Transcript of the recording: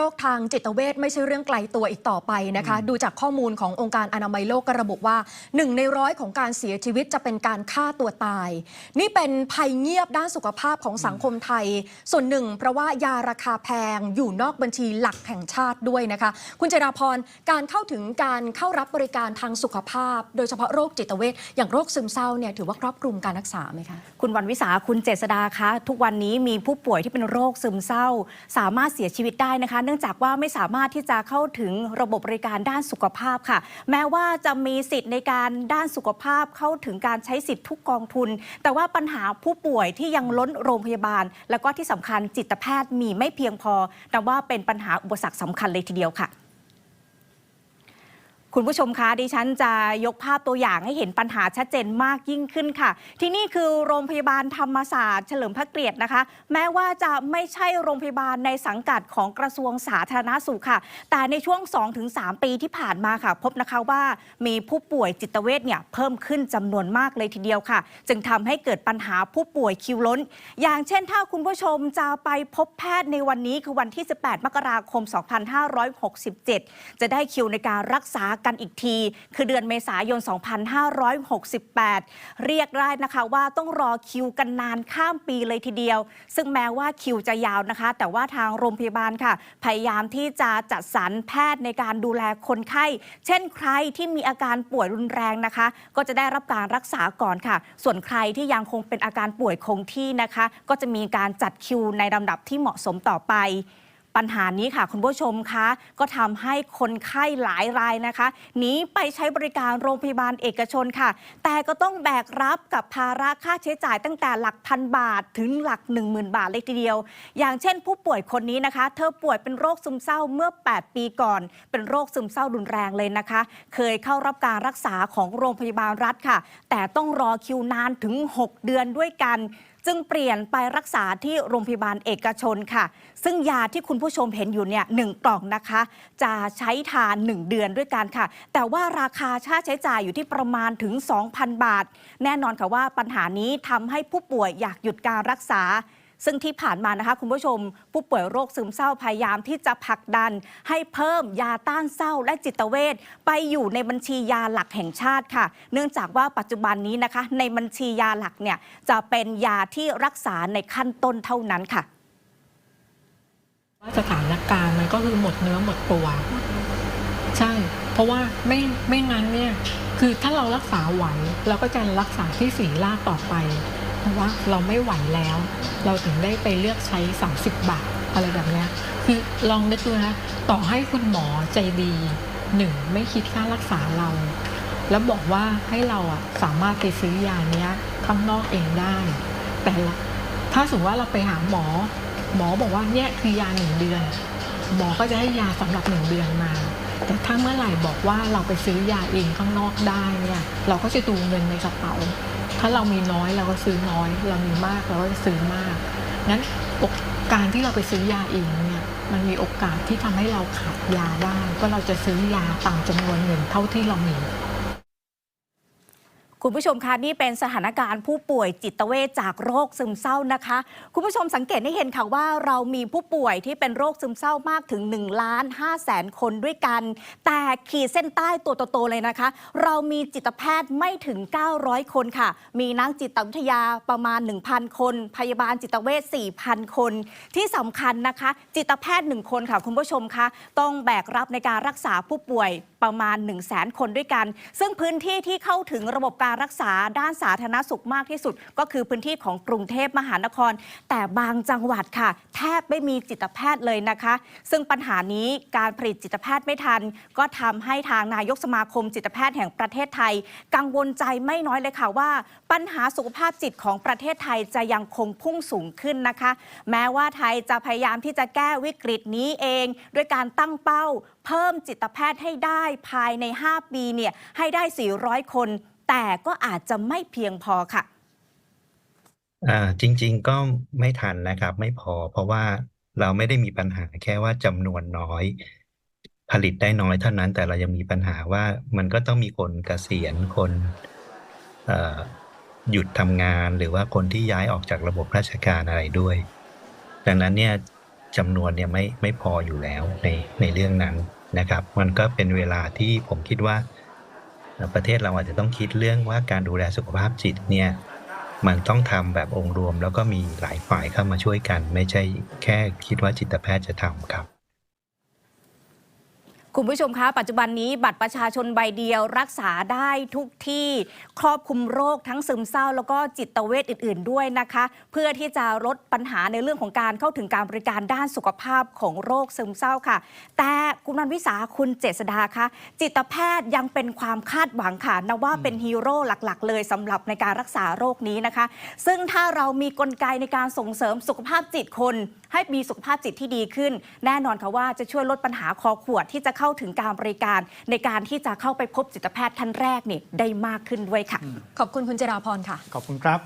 โรคทางจิตเวชไม่ใช่เรื่องไกลตัวอีกต่อไปนะคะ ดูจากข้อมูลขององค์การอนามัยโลกก็ระบุว่าหนึ่งในร้อยของการเสียชีวิตจะเป็นการฆ่าตัวตาย นี่เป็นภัยเงียบด้านสุขภาพของสังคมไทย ส่วนหนึ่ง เพราะว่ายาราคาแพงอยู่นอกบัญชีหลักแห่งชาติด้วยนะคะ คุณเจราพรการเข้าถึงการเข้ารับบริการทางสุขภาพ โดยเฉพาะโรคจิตเวชอย่างโรคซึมเศร้าเนี่ยถือว่าครอบคลุมการรักษาไหมคะคุณวันวิสาคุณเจษดาคะทุกวันนี้มีผู้ป่วยที่เป็นโรคซึมเศร้า สามารถเสียชีวิตได้นะคะเนื่องจากว่าไม่สามารถที่จะเข้าถึงระบบบริการด้านสุขภาพค่ะ แม้ว่าจะมีสิทธิ์ในการด้านสุขภาพเข้าถึงการใช้สิทธิ์ทุกกองทุน แต่ว่าปัญหาผู้ป่วยที่ยังล้นโรงพยาบาล แล้วก็ที่สำคัญจิตแพทย์มีไม่เพียงพอนับว่าเป็นปัญหาอุปสรรคสำคัญเลยทีเดียวค่ะ คุณผู้ชมคะดิฉันจะยกภาพตัวอย่างให้เห็นปัญหาชัดเจนมากยิ่งขึ้นค่ะ ที่นี่คือโรงพยาบาลธรรมศาสตร์ เฉลิมพระเกียรตินะคะ แม้ว่าจะไม่ใช่โรงพยาบาลในสังกัดของกระทรวงสาธารณสุขค่ะ แต่ในช่วง 2-3 ปีที่ผ่านมาค่ะ พบนะคะว่ามีผู้ป่วยจิตเวชเนี่ยเพิ่มขึ้นจำนวนมากเลยทีเดียวค่ะ จึงทำให้เกิดปัญหาผู้ป่วยคิวล้น อย่างเช่นถ้าคุณผู้ชมจะไปพบแพทย์ในวันนี้คือวันที่ 18 มกราคม 2567 จะได้คิวในการรักษากันอีกที คือเดือนเมษายน 2568 เรียกได้นะคะว่าต้องรอคิวกันนานข้ามปีเลยทีเดียว ซึ่งแม้ว่าคิวจะยาวนะคะ แต่ว่าทางโรงพยาบาลค่ะ พยายามที่จะจัดสรรแพทย์ในการดูแลคนไข้ เช่นใครที่มีอาการป่วยรุนแรงนะคะ ก็จะได้รับการรักษาก่อนค่ะ ส่วนใครที่ยังคงเป็นอาการป่วยคงที่นะคะ ก็จะมีการจัดคิวในลำดับที่เหมาะสมต่อไป ปัญหานี้ค่ะ คุณผู้ชมคะก็ทำให้คนไข้หลายรายนะคะหนีไปใช้บริการโรงพยาบาลเอกชนค่ะ แต่ก็ต้องแบกรับกับภาระค่าใช้จ่ายตั้งแต่หลักพันบาทถึงหลัก 10,000 บาทเลยทีเดียว อย่างเช่น ผู้ป่วยคนนี้นะคะ เธอป่วยเป็นโรคซึมเศร้าเมื่อ 8 ปีก่อน เป็นโรคซึมเศร้ารุนแรงเลยนะคะ เคยเข้ารับการรักษาของโรงพยาบาลรัฐค่ะ แต่ต้องรอคิวนานถึง 6 เดือนด้วยกันจึงเปลี่ยนไปรักษาที่โรงพยาบาลเอกชนค่ะ ซึ่งยาที่คุณผู้ชมเห็นอยู่เนี่ยหนึ่งกล่องนะคะ จะใช้ทาน 1 เดือนด้วยกันค่ะ แต่ว่าราคาค่าใช้จ่ายอยู่ที่ประมาณถึง 2,000 บาท แน่นอนค่ะว่าปัญหานี้ทำให้ผู้ป่วยอยากหยุดการรักษา ซึ่งที่ผ่านมานะคะคุณผู้ชม ผู้ป่วยโรคซึมเศร้าพยายามที่จะผลักดัน ให้เพิ่มยาต้านเศร้าและจิตเวชไปอยู่ในบัญชียาหลักแห่งชาติค่ะ เนื่องจากว่าปัจจุบันนี้นะคะ ในบัญชียาหลักเนี่ยจะเป็นยาที่รักษาในขั้นต้นเท่านั้นค่ะว่าสถานการณ์มันก็คือหมดเนื้อหมดตัว ใช่ เพราะว่าไม่ไม่งั้นเนี่ย คือถ้าเรารักษาไหวเราก็จะรักษาที่สีลาต่อไป เพราะว่าเราไม่ไหวแล้ว เราถึงได้ไปเลือกใช้ 30 บาทอะไรแบบนี้คือลองนึกดูนะต่อให้คุณหมอใจดีหนึ่งไม่คิดค่ารักษาเรา แล้วบอกว่าให้เราอะสามารถไปซื้อยาเนี้ยข้างนอกเองได้ แต่ถ้าสมมติว่าเราไปหาหมอ หมอบอกว่าเนี่ยคือยาหนึ่งเดือน หมอก็จะให้ยาสำหรับหนึ่งเดือนมา แต่ถ้าเมื่อไหร่บอกว่าเราไปซื้อยาเองข้างนอกได้เนี่ยเราก็จะดูเงินในกระเป๋า ถ้าเรามีน้อยเราก็ซื้อน้อย เรามีมากเราก็จะซื้อมากงั้นการที่เราไปซื้อยาเองเนี่ยมันมีโอกาสที่ทำให้เราขาดยาได้ ก็เราจะซื้อยาตามจำนวนเงินเท่าที่เรามี คุณผู้ชมคะนี่เป็นสถานการณ์ผู้ป่วยจิตเวชจากโรคซึมเศร้านะคะ คุณผู้ชมสังเกตให้เห็นค่ะว่าเรามีผู้ป่วยที่เป็นโรคซึมเศร้ามากถึง1ล้าน5แสนคนด้วยกัน แต่ขีดเส้นใต้ตัวโตๆเลยนะคะ เรามีจิตแพทย์ไม่ถึง 900 คนค่ะ มีนักจิตวิทยาประมาณ 1,000 คน พยาบาลจิตเวช4,000 คน ที่สำคัญนะคะ จิตแพทย์ 1 คนค่ะคุณผู้ชมคะต้องแบกรับในการรักษาผู้ป่วยประมาณ 1 0 0 0 0แสนคนด้วยกัน ซึ่งพื้นที่ที่เข้าถึงระบบการรักษาด้านสาธารณสุขมากที่สุด ก็คือพื้นที่ของกรุงเทพมหานคร แต่บางจังหวัดค่ะ แทบไม่มีจิตแพทย์เลยนะคะ ซึ่งปัญหานี้การผลิตจิตแพทย์ไม่ทัน ก็ทำให้ทางนายกสมาคมจิตแพทย์แห่งประเทศไทย กังวลใจไม่น้อยเลยค่ะว่า ปัญหาสุขภาพจิตของประเทศไทยจะยังคงพุ่งสูงขึ้นนะคะ แม้ว่าไทยจะพยายามที่จะแก้วิกฤตนี้เอง ด้วยการตั้งเป้า เพิ่มจิตแพทย์ให้ได้ภายใน 5 ปีเนี่ยให้ได้ 400 คน แต่ก็อาจจะไม่เพียงพอค่ะ อ่าจริง ๆก็ไม่ทันนะครับ ไม่พอ เพราะว่าเราไม่ได้มีปัญหาแค่ว่าจำนวนน้อย ผลิตได้น้อยเท่านั้น แต่เรายังมีปัญหาว่ามันก็ต้องมีคนเกษียณคนเอ่อหยุดทำงานหรือว่าคนที่ย้ายออกจากระบบราชการอะไรด้วย ดังนั้นเนี่ยจำนวนเนี่ยไม่ไม่พออยู่แล้วในในเรื่องนั้นนะครับ มันก็เป็นเวลาที่ผมคิดว่า ประเทศเราอาจจะต้องคิดเรื่องว่าการดูแลสุขภาพจิตเนี่ยมันต้องทำแบบองค์รวม แล้วก็มีหลายฝ่ายเข้ามาช่วยกัน ไม่ใช่แค่คิดว่าจิตแพทย์จะทำครับ คุณผู้ชมคะ ปัจจุบันนี้บัตรประชาชนใบเดียวรักษาได้ทุกที่ครอบคลุมโรคทั้งซึมเศร้า แล้วก็จิตเวชอื่น ๆ ด้วยนะคะ เพื่อที่จะลดปัญหาในเรื่องของการเข้าถึงการบริการด้านสุขภาพของโรคซึมเศร้าค่ะ แต่คุณนันวิสาคุณเจษดาคะจิตแพทย์ยังเป็นความคาดหวังค่ะนะว่าเป็นฮีโร่หลัก ๆ เลยสำหรับในการรักษาโรคนี้นะคะ ซึ่งถ้าเรามีกลไกในการส่งเสริมสุขภาพจิตคนให้มีสุขภาพจิตที่ดีขึ้น แน่นอนค่ะว่าจะช่วยลดปัญหาคอขวดที่จะเข้าถึงการบริการ ในการที่จะเข้าไปพบจิตแพทย์ท่านแรกนี่ได้มากขึ้นด้วยค่ะ ขอบคุณคุณเจราพรค่ะ ขอบคุณครับ